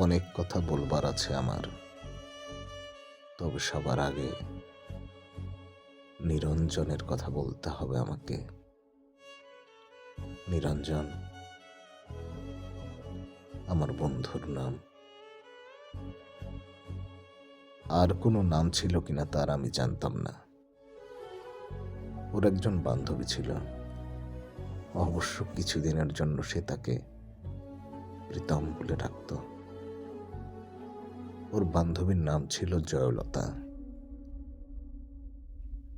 অনেক কথা বলবার আছে আমার। তবে সবার আগে নিরঞ্জনের কথা বলতে হবে আমাকে। নিরঞ্জন, আমার বন্ধুর নাম। আর কোনো নাম ছিল কিনা তার আমি জানতাম না। ওর একজন বান্ধবী ছিল। অবশ্য কিছুদিনের জন্য সে তাকে প্রীতম বলে ডাকত। ওর বান্ধবীর নাম ছিল জয়লতা।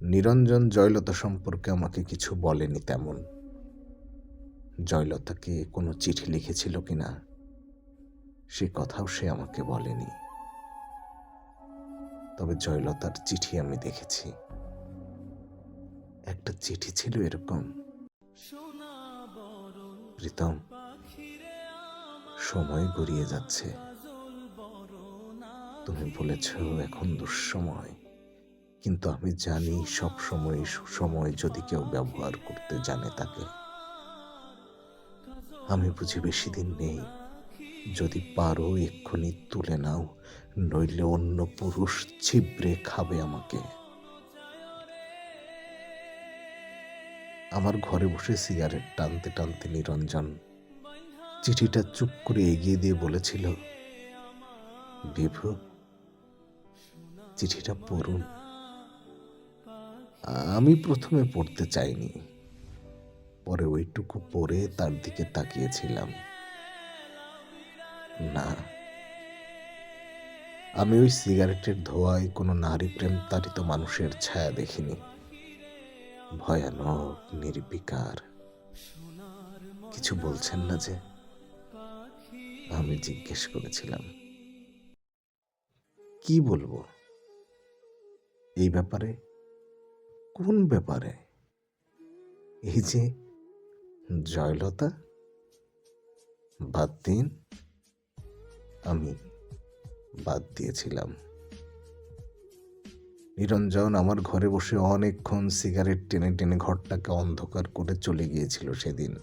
নিরঞ্জন জয়লতা সম্পর্কে আমাকে কিছু বলেনি তেমন। জয়লতাকে কোনো চিঠি লিখেছিল কিনা, সে কথাও সে আমাকে বলেনি। তবে জয়লতার চিঠি আমি দেখেছি। একটা চিঠি ছিল এরকম, প্রীতম, সময় গড়িয়ে যাচ্ছে। তুমি বলেছ এখন দুঃসময়। কিন্তু আমি জানি সব সময় সুসময় যদি কেউ ব্যবহার করতে জানে তাকে। আমি বুঝি বেশি দিন নেই। যদি পারো এক্ষুনি তুলে নাও, নইলে অন্য পুরুষ ছিবড়ে খাবে আমাকে। আমার ঘরে বসে সিগারেট টানতে টানতে নিরঞ্জন চিঠিটা চুপ করে এগিয়ে দিয়ে বলেছিল, বিভু চিঠিটা পড়ুন। আমি প্রথমে পড়তে চাইনি। পরে ওইটুকু পড়ে তার দিকে তাকিয়েছিলাম। না। আমি ওই সিগারেটের ধোঁয়ায় কোনো নারী প্রেম তাড়িত মানুষের ছায়া দেখিনি। ভয়ানক, নির্বিকার। কিছু বলছেন না যে, আমি জিজ্ঞেস করেছিলাম। কি বলব? এই ব্যাপারে? কোন ব্যাপারে? এই যে, জয়লতা? বাদ দিন। আমি বাদ দিয়েছিলাম। নিরঞ্জন আমার ঘরে বসে অনেকক্ষণ সিগারেট টেনে টেনে ঘরটাকে অন্ধকার করে চলে গিয়েছিল সেদিন।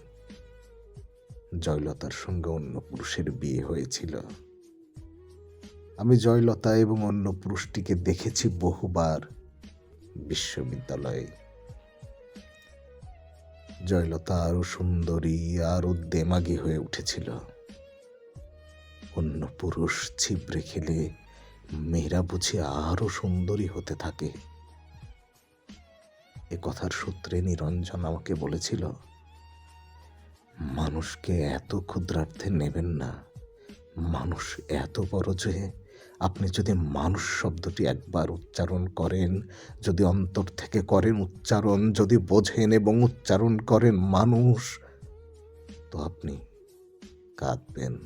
জয়লতার সঙ্গে অন্য পুরুষের বিয়ে হয়েছিল। আমি জয়লতা এবং অন্য পুরুষটিকে দেখেছি বহুবার বিশ্ববিদ্যালয়ে। জয়লতা আরও সুন্দরী, আরও দেমাগী হয়ে উঠেছিল। অন্য পুরুষ ছিবড়ে খেলে মেয়েরা বুঝি আরও সুন্দরী হতে থাকে। এ কথার সূত্রে নিরঞ্জন আমাকে বলেছিল, মানুষকে এত ক্ষুদ্রার্থে নেবেন না। মানুষ এত বড় যে আপনি যদি মানুষ শব্দটি একবার উচ্চারণ করেন, যদি অন্তর থেকে করেন উচ্চারণ, যদি বোঝেন এবং উচ্চারণ করেন মানুষ, তো আপনি কাঁদবেন।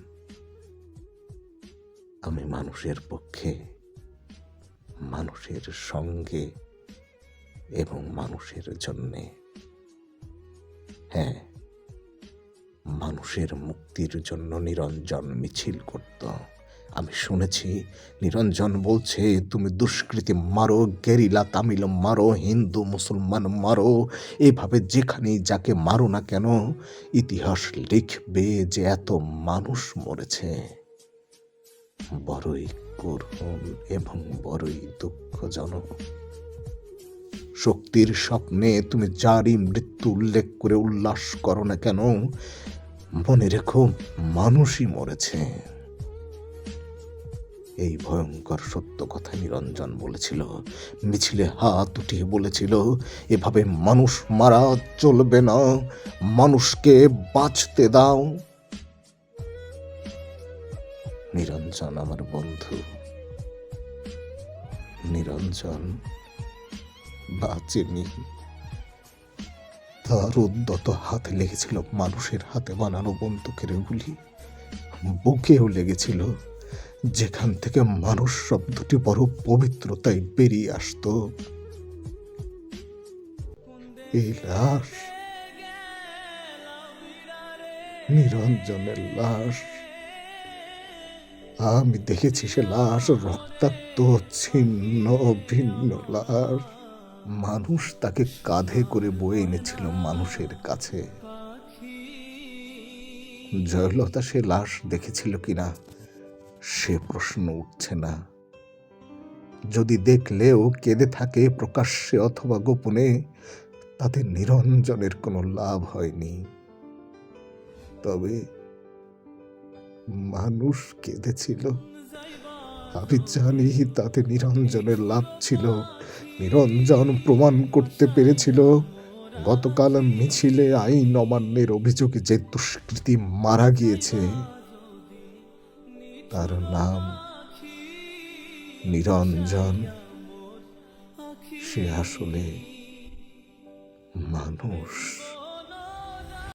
আমি মানুষের পক্ষে, মানুষের সঙ্গে এবং মানুষের জন্যে। হ্যাঁ মানুষের মুক্তির জন্য নিরঞ্জন মিছিল করত। আমি শুনেছি, নিরঞ্জন বলছে, তুমি দুষ্কৃতি মারো, গেরিলা তামিল মারো, হিন্দু মুসলমান মারো। এভাবে যেখানেই যাকে মারো না কেন, ইতিহাস লিখবে যে এত মানুষ মরেছে। বড়ই করুণ এবং বড়ই দুঃখজনক। শক্তির স্বপ্নে তুমি যারই মৃত্যু উল্লেখ করে উল্লাস করো না কেন, মনে রেখো মানুষই মরেছে। এই ভয়ঙ্কর সত্য কথা নিরঞ্জন বলেছিল, মিছিলে হাত উঠিয়ে বলেছিল, এভাবে মানুষ মারা চলবে না, মানুষকে বাঁচতে দাও। নিরঞ্জন আমার বন্ধু, নিরঞ্জন বাঁচেনি। তার উদ্যত হাতে লেগেছিল মানুষের হাতে বানানো বন্দুকের গুলি, বুকেও লেগেছিল। যেখান থেকে মানুষ শব্দটি বড় পবিত্রতায় বেরিয়ে আসতো। এই লাশ নিরঞ্জনের লাশ। আমি দেখেছি সে লাশ রক্তাক্ত, ছিন্ন ভিন্ন লাশ। মানুষ তাকে কাঁধে করে বয়ে এনেছিল মানুষের কাছে। জয়লতা সে লাশ দেখেছিল কিনা? সে প্রশ্ন উঠছে না। যদি দেখলেও কেঁদে থাকে প্রকাশ্যে অথবা গোপনে, তাতে নিরঞ্জনের কোনো লাভ হয়নি। তবে মানুষ কেঁদেছিল। আমি জানি তাতে নিরঞ্জনের লাভ ছিল। নিরঞ্জন প্রমাণ করতে পেরেছিল। গতকাল মিছিলে আইন অমান্যের অভিযোগে যে দুষ্কৃতী মারা গিয়েছে তার নাম নিরঞ্জন। সে আসলে মানুষ।